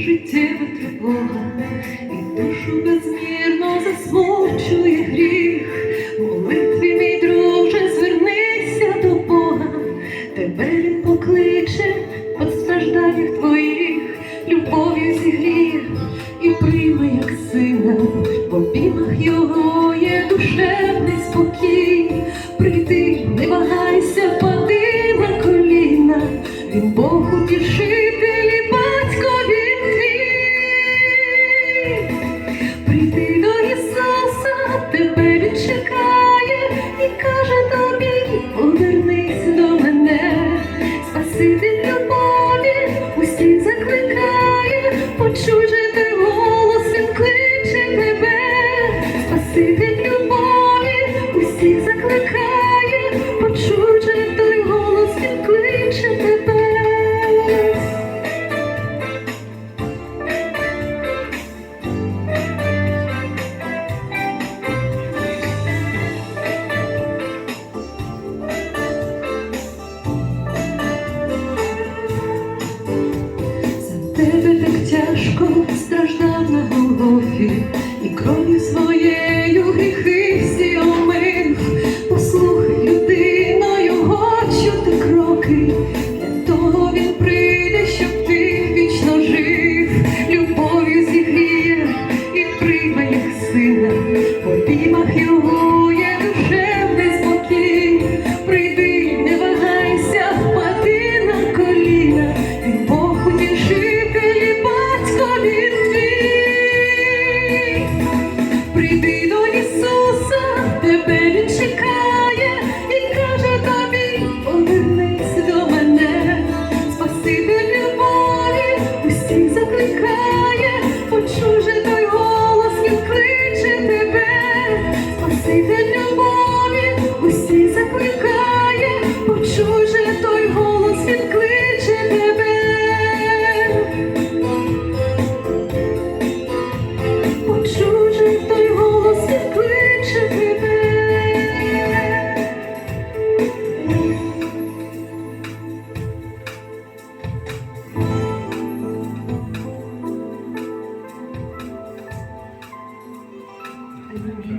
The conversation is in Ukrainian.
життєва тривога, і душу безмірно засмучує гріх, молитві, мій друже, звернися до Бога, тебе він покличе От стражданнях твоїх, любов'ю зігрів і прийме, як сина, в обіймах його є душевний спокій, прийди, не вагайся, пади на коліна, він Богу піши. see